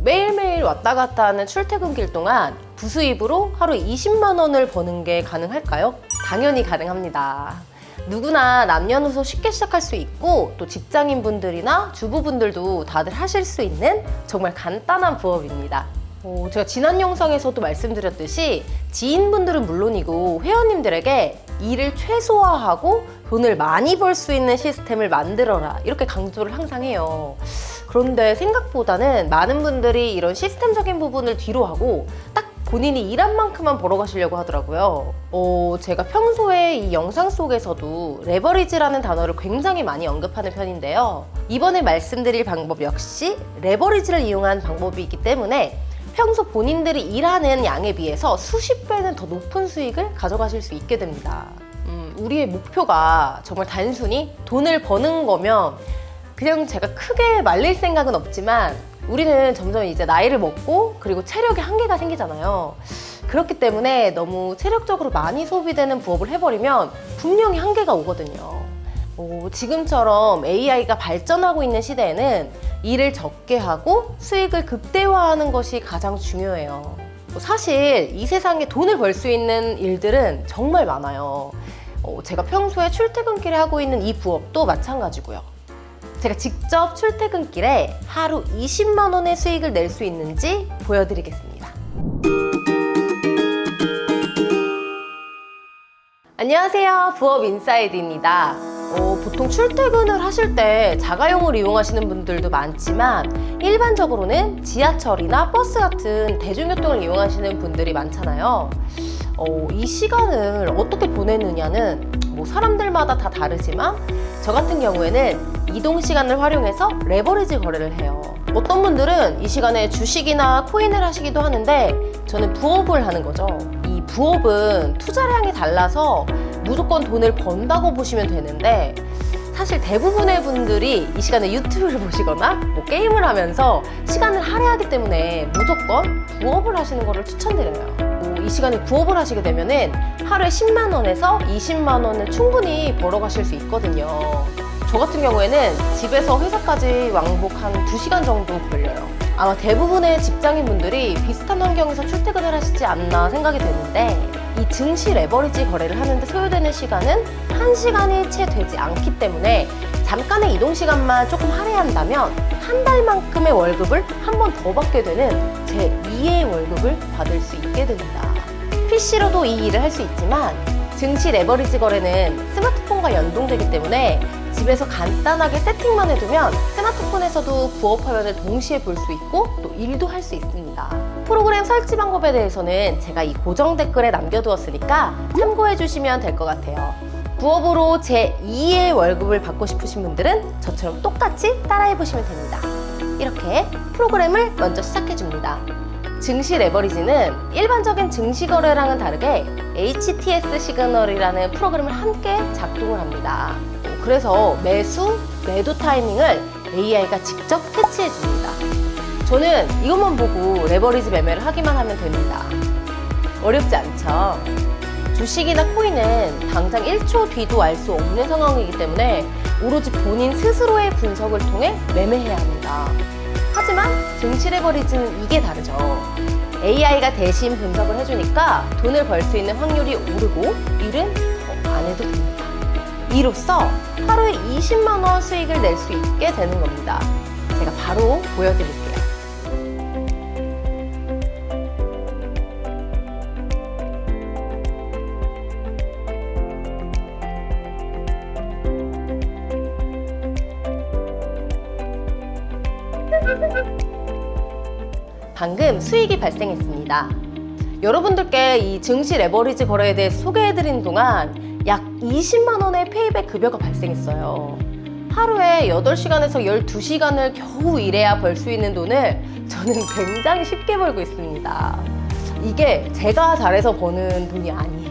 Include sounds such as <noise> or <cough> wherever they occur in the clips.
어, 매일매일 왔다 갔다 하는 출퇴근길 동안 부수입으로 하루 20만 원을 버는 게 가능할까요? 당연히 가능합니다. 누구나 남녀노소 쉽게 시작할 수 있고 또 직장인 분들이나 주부분들도 다들 하실 수 있는 정말 간단한 부업입니다. 어, 제가 지난 영상에서도 말씀드렸듯이 지인분들은 물론이고 회원님들에게 일을 최소화하고 돈을 많이 벌 수 있는 시스템을 만들어라 이렇게 강조를 항상 해요. 그런데 생각보다는 많은 분들이 이런 시스템적인 부분을 뒤로 하고 딱 본인이 일한 만큼만 벌어가시려고 하더라고요. 어, 제가 평소에 이 영상 속에서도 레버리지라는 단어를 굉장히 많이 언급하는 편인데요. 이번에 말씀드릴 방법 역시 레버리지를 이용한 방법이기 때문에 평소 본인들이 일하는 양에 비해서 수십 배는 더 높은 수익을 가져가실 수 있게 됩니다. 음, 우리의 목표가 정말 단순히 돈을 버는 거면 그냥 제가 크게 말릴 생각은 없지만 우리는 점점 이제 나이를 먹고 그리고 체력에 한계가 생기잖아요. 그렇기 때문에 너무 체력적으로 많이 소비되는 부업을 해버리면 분명히 한계가 오거든요. 어, 지금처럼 AI가 발전하고 있는 시대에는 일을 적게 하고 수익을 극대화하는 것이 가장 중요해요. 뭐 사실 이 세상에 돈을 벌 수 있는 일들은 정말 많아요. 어, 제가 평소에 출퇴근길에 하고 있는 이 부업도 마찬가지고요. 제가 직접 출퇴근길에 하루 20만 원의 수익을 낼 수 있는지 보여드리겠습니다. 안녕하세요. 부업 인사이드입니다. 어, 보통 출퇴근을 하실 때 자가용을 이용하시는 분들도 많지만 일반적으로는 지하철이나 버스 같은 대중교통을 이용하시는 분들이 많잖아요. 어, 이 시간을 어떻게 보내느냐는 뭐 사람들마다 다 다르지만 저 같은 경우에는 이동 시간을 활용해서 레버리지 거래를 해요. 어떤 분들은 이 시간에 주식이나 코인을 하시기도 하는데 저는 부업을 하는 거죠. 이 부업은 투자량이 달라서 무조건 돈을 번다고 보시면 되는데 사실 대부분의 분들이 이 시간에 유튜브를 <laughs> 보시거나 뭐 게임을 하면서 시간을 할애하기 때문에 무조건 부업을 하시는 것을 추천드려요. 시간에 부업을 하시게 되면은 하루에 10만 원에서 20만 원을 충분히 벌어가실 수 있거든요. 저 같은 경우에는 집에서 회사까지 왕복 한 2시간 정도 걸려요. 아마 대부분의 직장인 분들이 비슷한 환경에서 출퇴근을 하시지 않나 생각이 되는데 이 증시 레버리지 거래를 하는데 소요되는 시간은 1시간이 채 되지 않기 때문에 잠깐의 이동 시간만 조금 할애한다면 한 달만큼의 월급을 한 번 더 받게 되는 제 2의 월급을 받을 수 있게 됩니다. PC로도 이 일을 할 수 있지만 증시 레버리지 거래는 스마트폰과 연동되기 때문에 집에서 간단하게 세팅만 해두면 스마트폰에서도 부업 화면을 동시에 볼 수 있고 또 일도 할 수 있습니다. 프로그램 설치 방법에 대해서는 제가 이 고정 댓글에 남겨두었으니까 참고해 주시면 될 것 같아요. 부업으로 제 2의 월급을 받고 싶으신 분들은 저처럼 똑같이 따라해 보시면 됩니다. 이렇게 프로그램을 먼저 시작해 줍니다. 증시 레버리지는 일반적인 증시 거래랑은 다르게 HTS 시그널이라는 프로그램을 함께 작동을 합니다. 그래서 매수, 매도 타이밍을 AI가 직접 캐치해 줍니다. 저는 이것만 보고 레버리지 매매를 하기만 하면 됩니다. 어렵지 않죠? 주식이나 코인은 당장 1초 뒤도 알 수 없는 상황이기 때문에 오로지 본인 스스로의 분석을 통해 매매해야 합니다. 하지만 증시 레버리지는 이게 다르죠. AI가 대신 분석을 해주니까 돈을 벌 수 있는 확률이 오르고 일은 더 안 해도 됩니다. 이로써 하루에 20만 원 수익을 낼 수 있게 되는 겁니다. 제가 바로 보여드릴게요. 방금 수익이 발생했습니다. 여러분들께 이 증시 레버리지 거래에 대해 소개해드린 동안 약 20만 원의 페이백 급여가 발생했어요. 하루에 8시간에서 12시간을 겨우 일해야 벌 수 있는 돈을 저는 <laughs> 굉장히 쉽게 벌고 있습니다. 이게 제가 잘해서 버는 돈이 아니에요.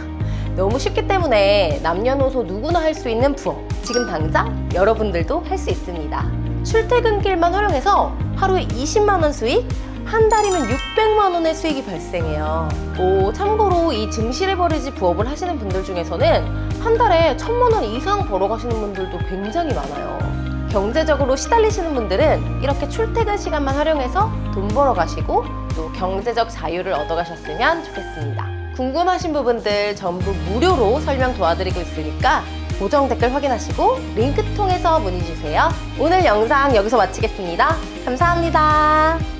<laughs> 너무 쉽기 때문에 남녀노소 누구나 할 수 있는 부업. 지금 당장 여러분들도 할 수 있습니다. 출퇴근길만 활용해서 하루에 20만 원 수익, 한 달이면 600만 원의 수익이 발생해요. 오, 참고로 이 증시 레버리지 부업을 하시는 분들 중에서는 한 달에 1000만 원 이상 벌어가시는 분들도 굉장히 많아요. 경제적으로 시달리시는 분들은 이렇게 출퇴근 시간만 활용해서 돈 벌어 가시고 또 경제적 자유를 얻어 가셨으면 좋겠습니다. 궁금하신 부분들 전부 무료로 설명 도와드리고 있으니까 고정 댓글 확인하시고 링크 통해서 문의 주세요. 오늘 영상 여기서 마치겠습니다. 감사합니다.